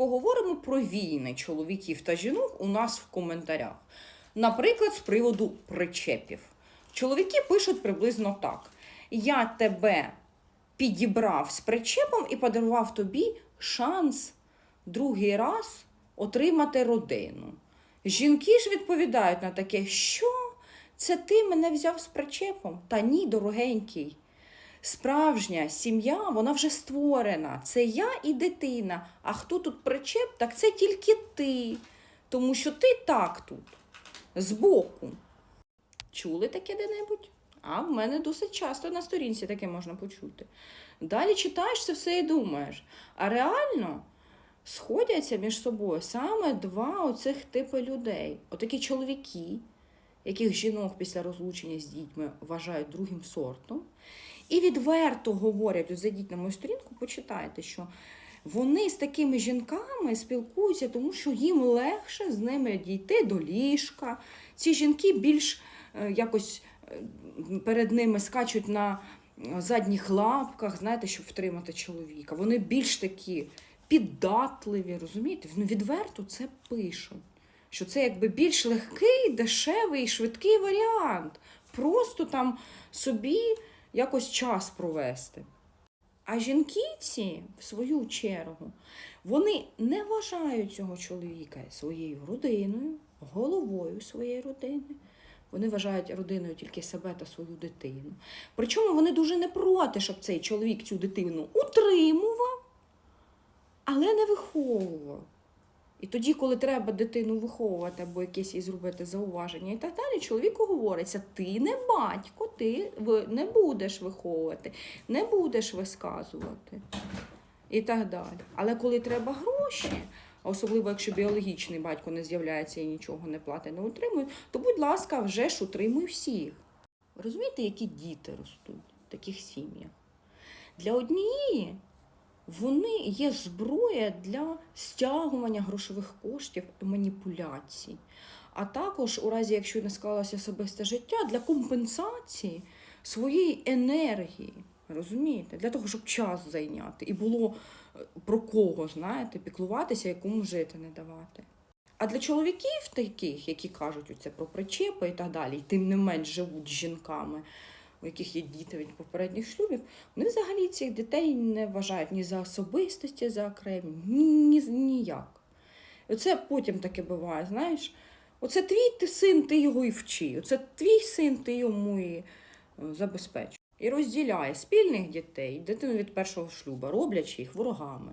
поговоримо про війни чоловіків та жінок у нас в коментарях. Наприклад, з приводу причепів. Чоловіки пишуть приблизно так: Я тебе підібрав з причепом і подарував тобі шанс другий раз отримати родину. Жінки ж відповідають на таке, що це ти мене взяв з причепом? Та ні, дорогенький. Справжня сім'я, вона вже створена. Це я і дитина. А хто тут причеп, так це тільки ти. Тому що ти так тут, збоку. Чули таке де-небудь? А в мене досить часто на сторінці таке можна почути. Далі читаєш це все і думаєш. А реально сходяться між собою саме два оцих типи людей. Отакі чоловіки, яких жінок після розлучення з дітьми вважають другим сортом. І відверто говорять, зайдіть на мою сторінку, почитайте, що вони з такими жінками спілкуються, тому що їм легше з ними дійти до ліжка. Ці жінки більш е, якось е, перед ними скачуть на е, задніх лапках, знаєте, щоб втримати чоловіка. Вони більш такі піддатливі, розумієте? Ну, відверто це пишуть. Що це якби більш легкий, дешевий, швидкий варіант. Просто там собі якось час провести. А жінки ці, в свою чергу, вони не вважають цього чоловіка своєю родиною, головою своєї родини. Вони вважають родиною тільки себе та свою дитину. Причому вони дуже не проти, щоб цей чоловік цю дитину утримував, але не виховував. І тоді, коли треба дитину виховувати або якесь їй зробити зауваження і так далі, чоловіку говориться: ти не батько, ти не будеш виховувати, не будеш висказувати і так далі. Але коли треба гроші, особливо якщо біологічний батько не з'являється і нічого не платить, не утримує, то, будь ласка, вже ж утримуй всіх. Розумієте, які діти ростуть в таких сім'ях? Для однієї вони є зброя для стягування грошових коштів маніпуляцій. А також, у разі, якщо не склалося особисте життя, для компенсації своєї енергії. Розумієте? Для того, щоб час зайняти. І було е, про кого, знаєте, піклуватися, якому жити не давати. А для чоловіків таких, які кажуть оце про причепи і так далі, і тим не менш живуть з жінками, у яких є діти від попередніх шлюбів, вони взагалі цих дітей не вважають ні за особистості, за окремі, ні, ні, ніяк. І Оце потім таке буває, знаєш. Оце твій ти син, ти його і вчи. Оце твій син, ти йому і е, забезпечуй. І розділяє спільних дітей, дитину від першого шлюба, роблячи їх ворогами.